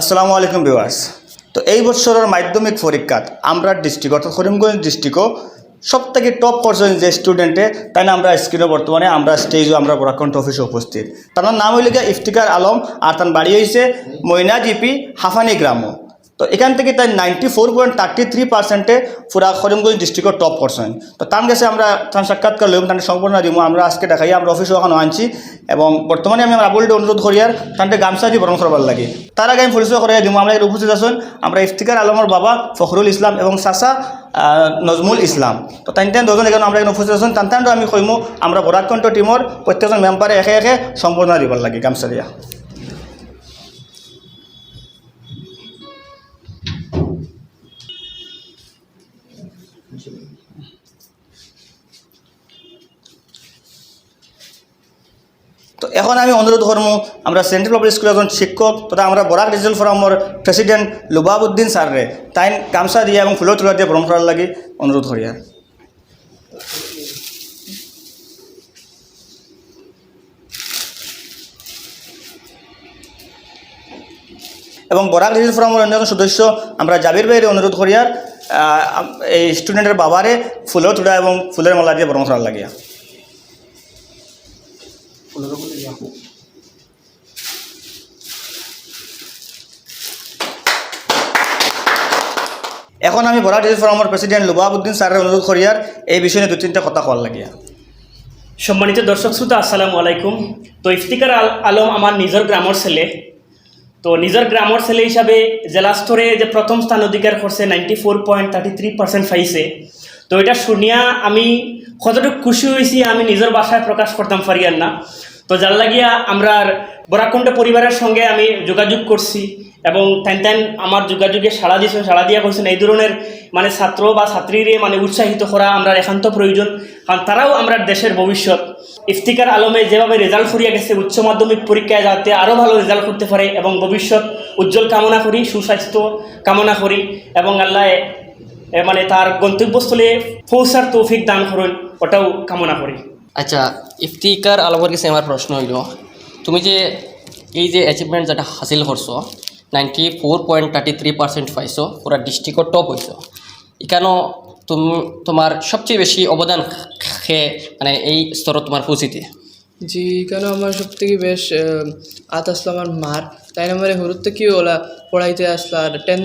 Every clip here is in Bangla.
আসসালামু আলাইকুম ভিউয়ার্স। তো এই বছরের মাধ্যমিক পরীক্ষাত আমরা ডিস্ট্রিক্ট অর্থাৎ করিমগঞ্জ ডিস্ট্রিক্টও সব থেকে টপ পার্সেন্ট যে স্টুডেন্টে তাই না আমরা স্ক্রিনে বর্তমানে আমরা স্টেজও আমরা বরাকণ্ঠ অফিসে উপস্থিত। তার নাম হইলে ইফতিকার আলম, আর তার বাড়ি হয়েছে ময়না জিপি হাফানি গ্রামও তো এখান থেকে তাই ninety four point thirty three পার্সেন্টে পুরা করিমগঞ্জ ডিস্ট্রিক্টর টপ করছেন তো তার কাছে আমরা তার সাক্ষাৎকার লইম তার সম্পূর্ণ দিব। আমরা আজকে দেখাই আমরা অফিসে এখন আনছি এবং বর্তমানে আমি আমার আবুলটা অনুরোধ করি আর তান্তে গামছা দিয়ে বরণ করবার লাগে। তার আগে আমি পরিচয় করাই দিব। আমরা উপস্থিত আছেন। আমরা ইফতিকার আলমের বাবা ফখরুল ইসলাম এবং আহ, নজমুল ইসলাম। তো তাই তাই দুজন এখানে আমরা এখানে উপস্থিত আছেন। তান তান আমি কইমু। আমরা বরাকণ্ঠ টিমর প্রত্যেকজন মেম্বারে একে একে সম্পূর্ণ দিবার লাগে গামছা দিয়া। তো এখন আমি অনুরোধ করব, আমরা সেন্ট্রাল পাবলিক স্কুলের একজন শিক্ষক তথা আমরা বরাক ডিজিটাল ফোরামর প্রেসিডেন্ট লুবাবুদ্দিন স্যাররে তাই গামছা দিয়ে এবং ফুলের তোলা দিয়ে বরণ করার লাগে অনুরোধ করি। এবং বরাক ডিজিটাল ফোরামের অন্য একজন সদস্য আমরা জাবির ভাইয়ের অনুরোধ করি আর এই স্টুডেন্টের বাবারে ফুলের তোলা এবং ফুলের মালা দিয়ে বরণ করার লাগিয়া। এখন আমি বরাক ডিজিটাল ফোরামের প্রেসিডেন্ট লুবাবুদ্দিন স্যারের অনুরোধ করি আর এই বিষয়ে দু তিনটা কথা কওয়ার লাগিয়া। সম্মানিত দর্শক শ্রোতা আসসালামু আলাইকুম। তো ইফতিকার আল- আলম আমার নিজের গ্রামের ছেলে। তো নিজের গ্রামর ছেলে হিসাবে জেলা স্তরে যে প্রথম স্থান অধিকার করছে ninety four point thirty three percent পাইছে। তো এটা শুনিয়া আমি কতটুকু খুশি হয়েছি আমি নিজের বাসায় প্রকাশ করতাম পারি আর না তো যার লাগিয়া আমরা বরাকণ্ঠ পরিবারের সঙ্গে আমি যোগাযোগ করছি এবং তেন তেন আমার যোগাযোগে সাড়া দিয়েছেন সাড়া দিয়া করছেন এই ধরনের মানে ছাত্র বা ছাত্রীরে মানে উৎসাহিত করা আমরা একান্ত প্রয়োজন, কারণ তারাও আমরা দেশের ভবিষ্যৎ। ইফতিকার আলমে যেভাবে রেজাল্ট করিয়া গেছে, উচ্চ মাধ্যমিক পরীক্ষায় যাতে আরও ভালো রেজাল্ট করতে পারে এবং ভবিষ্যৎ উজ্জ্বল কামনা করি, সুস্বাস্থ্য কামনা করি এবং আল্লাহ মানে তার গন্তব্যস্থলে পৌঁছার তৌফিক দান করুন, ওটাও কামনা করি। আচ্ছা ইফতিকার আলমের কাছে আমার প্রশ্ন হইল, তুমি যে এই যে অ্যাচিভমেন্ট যেটা হাসিল করছ ninety four point thirty three percent পাইছো, পুরা ডিস্ট্রিক্টর টপ হইছো এখানেও তুমি তোমার সবচেয়ে বেশি অবদান খে মানে এই স্তরত তোমার পৌঁছিতে জি কেন আমার সব থেকে বেশ আত আসলো আমার মার তাই আমার হরুত থেকে ওলা পড়াইতে আসলো আর টেন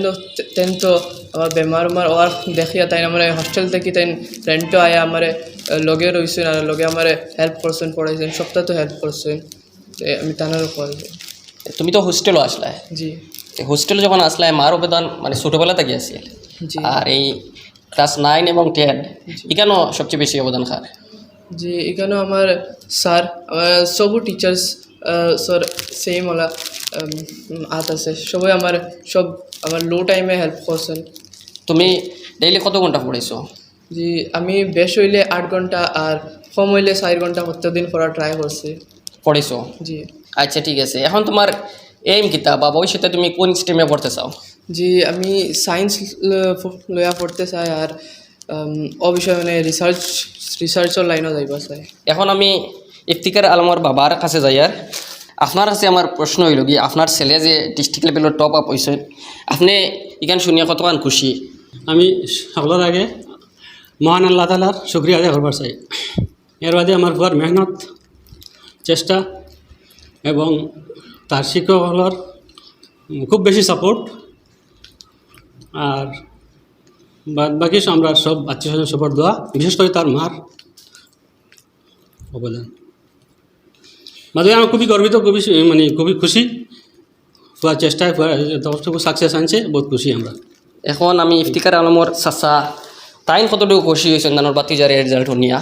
টেন্থ আমার বেমার উমার ওয়ার দেখিয়া তাই আমার হস্টেল থেকে তাই ফ্রেন্ডও আয়া আমার লগে রয়েছেন আর লগে আমার হেল্প করছেন পড়াইছেন সপ্তাহ তো হেল্প করছেন তো আমি তানারও কল তুমি তো হোস্টেলও আসলে। জি। হোস্টেলে যখন আসলে মার অবদান মানে ছোটোবেলা থেকে আসিল জি। আর এই ক্লাস নাইন এবং টেন এখানেও সবচেয়ে বেশি অবদান খার জি এখানেও আমার স্যার আমার সবু টিচার্স স্যার সেম ওলা আত আছে। সবাই আমার সব আমার লো টাইমে হেল্প করছেন। তুমি ডেইলি কত ঘণ্টা পড়াইছো জি আমি বেশ হইলে আট ঘণ্টা আর কম হইলে চার ঘণ্টা প্রত্যেকদিন পড়া ট্রাই করছি। পড়াইছো জি। আচ্ছা ঠিক আছে। এখন তোমার এইম কিতা বা ভবিষ্যতে তুমি কোন স্ট্রিমে পড়তে চাও? জি আমি সায়েন্স লয়া পড়তে চাই আর ও বিষয়ে মানে রিসার্চ রিসার্চর লাইনও যাইবা চাই। এখন আমি ইফতিকার আলমর বাবার কাছে যাই আর আপনার কাছে আমার প্রশ্ন হইল কি আপনার ছেলে যে ডিস্ট্রিক্ট লেভেলের টপ আপ হয়েছে আপনি এখান শুনিয়া কতক্ষণ খুশি আমি সকলের আগে মহান আল্লাহ তালার শুক্রিয়া আদায় করবার চাই। এর বাদে আমার বুয়ার মেহনত চেষ্টা এবং তার শিক্ষকসকলের খুব বেশি সাপোর্ট আর বাদ বাকি আমরা সব আত্মীয় স্বজন সবার দোয়া বিশেষ করে তার মার অবদান। মাঝে আমি খুবই গর্বিত, খুবই মানে খুবই খুশি। ফুয়ার চেষ্টায় যতটুকু সাকসেস আনছে, বহুত খুশি আমরা। এখন আমি ইফতিকার আলমর চাচা, তাইন কতটুকু খুশি হয়েছেন নানোর বাতিজার রেজাল্ট নিয়া?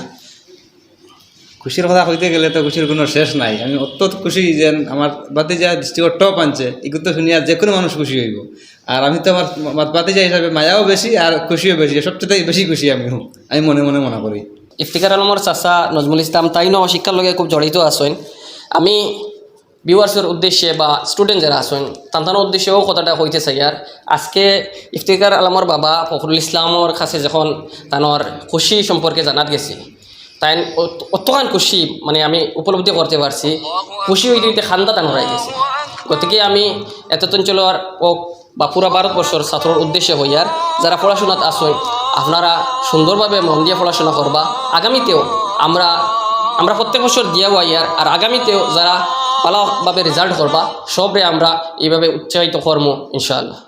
খুশির কথা কইতে গেলে তো খুশির কোনো শেষ নাই। আমি অত্যন্ত খুশি যে আমার বাতিজা ডিস্ট্রিক্টর টপ আনছে। এগুলো তো শুনিয়া যে কোনো মানুষ খুশি হইব। আর আমি তো আমার মা- বাতিজা হিসাবে মায়াও বেশি আর খুশিও বেশি। সবচেয়ে বেশি খুশি আমি। আমি মনে মনে মনে করি। ইফতিকার আলমর চাচা নজমুল ইসলাম তাইনও শিক্ষার লগে খুব জড়িত আছেন। আমি ভিউয়ার্সের উদ্দেশ্যে বা স্টুডেন্ট যারা আছেন তান্তানোর উদ্দেশ্যেও কথাটা হইতে চাই। আর আজকে ইফতিকার আলমর বাবা ফখরুল ইসলামর কাছে যখন তানোর খুশি সম্পর্কে জানাত গেছি তাই অতখান খুশি মানে আমি উপলব্ধি করতে পারছি। খুশি হইতে হইতে খান্দা তানোর গেছে গতিকে আমি এত অঞ্চলের বা পুরা ভারতবর্ষর ছাত্রর উদ্দেশ্যে হইয়ার যারা পড়াশোনাত আসই আপনারা সুন্দরভাবে মন দিয়ে পড়াশোনা করবা। আগামীতেও আমরা আমরা প্রত্যেক বছর দিয়া হইয়ার আর আগামীতেও যারা ভালোভাবে রেজাল্ট করবা, সবরে আমরা এইভাবে উৎসাহিত কর্ম, ইনশাআল্লাহ।